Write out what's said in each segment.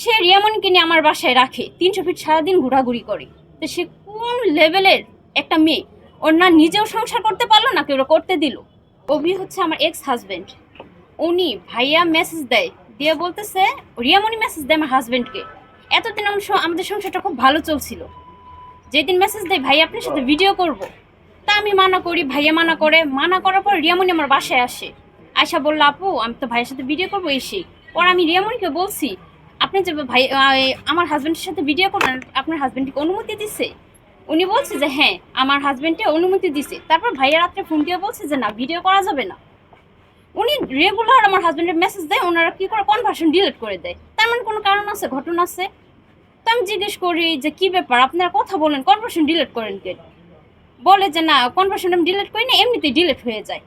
সে রিয়ামনকে নিয়ে আমার বাসায় রাখে। তিনশো ফিট সারাদিন ঘোরাঘুরি করে। তো সে কোন লেভেলের একটা মেয়ে? ওর না নিজেও সংসার করতে পারল না কেউ করতে দিল? অভি হচ্ছে আমার এক্স হাজবেন্ড উনি ভাইয়া মেসেজ দেয়। দিয়ে বলতেছে রিয়ামনি মেসেজ দেয় আমার হাজবেন্ডকে এতদিন আমাদের সংসারটা খুব ভালো চলছিল। যেদিন মেসেজ দেয় ভাই আপনার সাথে ভিডিও করব। তা আমি মানা করি, ভাইয়া মানা করে। মানা করার পর রিয়ামনি আমার বাসায় আসে। আয়সা বলল, আপু, আমি তো ভাইয়ের সাথে ভিডিও করব এসে পর আমি রিয়ামনিকে বলছি আপনি যে ভাই আমার হাজব্যান্ডের সাথে ভিডিও করেন আপনার হাজব্যান্ডকে অনুমতি দিছে? উনি বলছে যে হ্যাঁ আমার হাজবেন্ডে অনুমতি দিছে। তারপর ভাইয়া রাত্রে ফোন দিয়ে বলছে যে, না ভিডিও করা যাবে না। উনি রেগুলার আমার হাজব্যান্ডের মেসেজ দেয়, ওনারা কী করে কনভার্সন ডিলিট করে দেয়। তার মানে কোনো কারণ আছে, ঘটনা আছে? তো আমি জিজ্ঞেস করি যে, কী ব্যাপার? আপনারা কথা বলেন কনভার্সন ডিলিট করেন কে বলে যে, না কনভার্সন আমি ডিলিট করি না, এমনিতেই ডিলিট হয়ে যায়।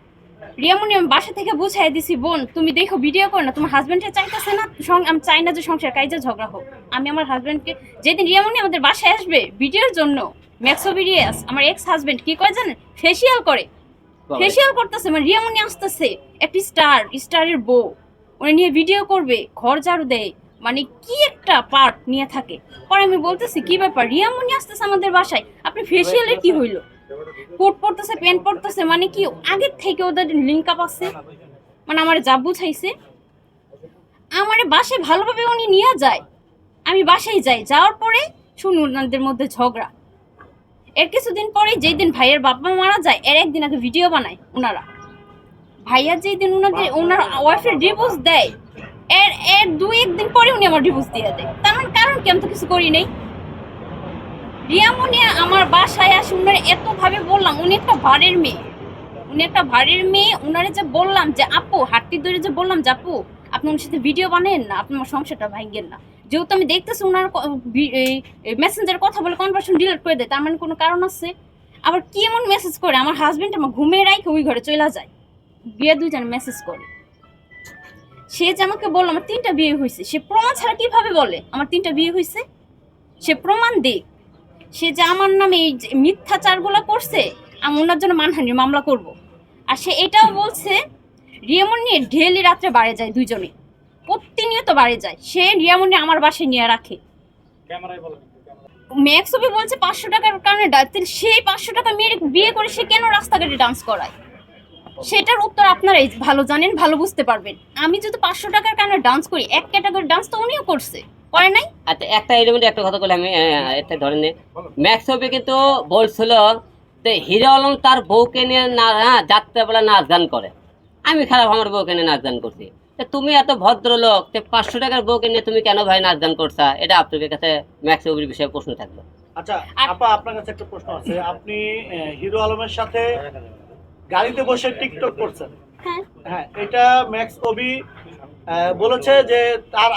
রিয়ামনি আমি বাসা থেকে বুঝাই দিছি বোন তুমি দেখো ভিডিও করো না তোমার চাইতেছে না আমি চাই না যে সংসার কাজে ঝগড়া হোক। আমি আমার হাজবেন্ডকে যেদিন রিয়ামনি আমাদের বাসায় আসবে ভিডিওর জন্য ম্যাক্সোভিডিয়াস আমার এক্স হাজবেন্ড কি করে জানেন? ফেসিয়াল করে। ফেসিয়াল করতেছে মানে রিয়ামনি আসতেছে একটি স্টার স্টারের বউ। উনি নিয়ে ভিডিও করবে ঘর ঝাড়ু দেয় মানে কি একটা পার্ট নিয়ে থাকে। পরে আমি বলতেছি কি ব্যাপার? রিয়ামনি আসতেছে আমাদের বাসায় আপনি ফেসিয়ালের কি হইল? কোট পরতেছে, প্যান্ট পরতেছে মানে কি আগের থেকে ওদের লিঙ্ক আপ আছে? মানে আমার যা বুঝাইছে। আমার বাসায় ভালোভাবে উনি নিয়ে যায়। আমি বাসায় যাই, যাওয়ার পরে শুনি ওনাদের মধ্যে ঝগড়া। এর কিছুদিন পরে যেই দিন ভাইয়ের বাবা মারা যায়, এর একদিন আগে ভিডিও বানায় ওনারা। ভাইয়া যেই দিন ওনাদের, ওনার ওয়াইফের ডিভোর্স দেয়, এর এর দুই একদিন পরে উনি আমার ডিভোর্স দিয়ে দেয়। তার মানে কারণ কি? আমি তো কিছু করি নাই। রিয়ামনি আমার বাসায় আসে, উনার এতভাবে বললাম, উনি একটা ভাড়ের মেয়ে। উনি একটা ভাড়ের মেয়ে, উনারে যে বললাম যে, আপু হাটটি ধরে যে বললাম যে, আপু, আপনি ওনার সাথে ভিডিও বানেন না, আপনি আমার সংসারটা ভাঙেন না। যেহেতু আমি দেখতেছি ওনার মেসেঞ্জার কথা বলে কনভার্সন ডিলিট করে দেয়, তার মানে কোনো কারণ আছে? আবার কি এমন মেসেজ করে? আমার হাজব্যান্ড আমার ঘুমিয়ে রাখে ওই ঘরে চলে যায়। বিয়ে দুইজন মেসেজ করে। সে যে আমাকে বলল, আমার তিনটা বিয়ে হয়েছে সে প্রমাণ ছাড়া কীভাবে বলে? আমার তিনটা বিয়ে হয়েছে সে প্রমাণ দিক সে যে আমার নামে এই মিথ্যাচারগুলো করছে আমি ওনার জন্য মানহানির মামলা করব। আর সে এটাও বলছে রিয়ামন নিয়ে ডেলি রাত্রে বাড়ে যায় দুইজনে। প্রতিনিয়ত বাড়ে যায়। সে রিয়ামন নিয়ে আমার বাসায় নিয়ে রাখে। ম্যাক্সবি বলছে পাঁচশো টাকার কারণে সেই পাঁচশো টাকা মেয়ের বিয়ে করে সে কেন রাস্তাঘাটে ডান্স করায়? সেটার উত্তর আপনারাই ভালো জানেন ভালো বুঝতে পারবেন। আমি যদি পাঁচশো টাকার কারণে ডান্স করি এক ক্যাটাগরি ডান্স তো উনিও করছে। করে নাই? আচ্ছা একটা মধ্যে একটা কথা বলে আমি এটা ধরে নে। ম্যাক্স হবে কিন্তু বলছিল যে হিরো আলম তার বউকে নিয়ে না হ্যাঁ যাত্রাবেলা নাচ গান করে। আমি খারাপ আমার বউকে নিয়ে নাচ গান করছি। তা তুমি এত ভদ্রলোক তো পাঁচশো টাকার বউকে নিয়ে তুমি কেন ভাই নাচ গান করছা? এটা আপনাদের কাছে ম্যাক্স হবির বিষয়ে প্রশ্ন থাকল। আচ্ছা আপা আপনার কাছে একটা প্রশ্ন আছে। আপনি হিরো আলমের সাথে গাড়িতে বসে টিকটক করছেন। হ্যাঁ। হ্যাঁ এটা ম্যাক্স আহ, বলেছে যে তার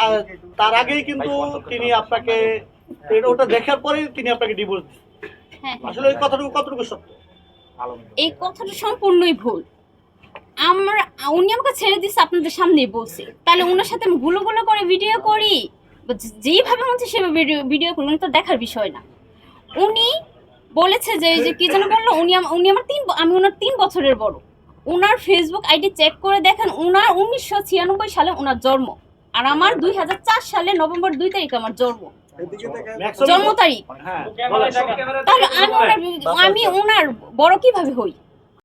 তার আগেই কিন্তু তিনি আপনাকে ওটা দেখার পরেই তিনি আপনাকে ডিভোর্স হ্যাঁ আসলে এই কথাটুকু কতটুকু সত্য? এই কথাটা সম্পূর্ণই ভুল। আমরা উনি আমাকে ছেড়ে দিচ্ছে আপনাদের সামনেই বলছে। তাহলে ওনার সাথে আমি গুলো গুলো করে ভিডিও করি? যেইভাবে মন চায় সেভাবে ভিডিও ভিডিও করি উনি তো দেখার বিষয় না। উনি বলেছে যে এই যে কি যেন বলল উনি উনি আমার তিন আমি ওনার তিন বছরের বড়। ওনার ফেসবুক আইডি চেক করে দেখেন ওনার উনিশশো ছিয়ানব্বই সালে ওনার জন্ম। আর আমার দুই হাজার চার সালে নভেম্বর দুই তারিখ আমার জন্ম। জন্ম তারিখ। হ্যাঁ তাহলে আমি ওনার আমি ওনার বড় কীভাবে হই?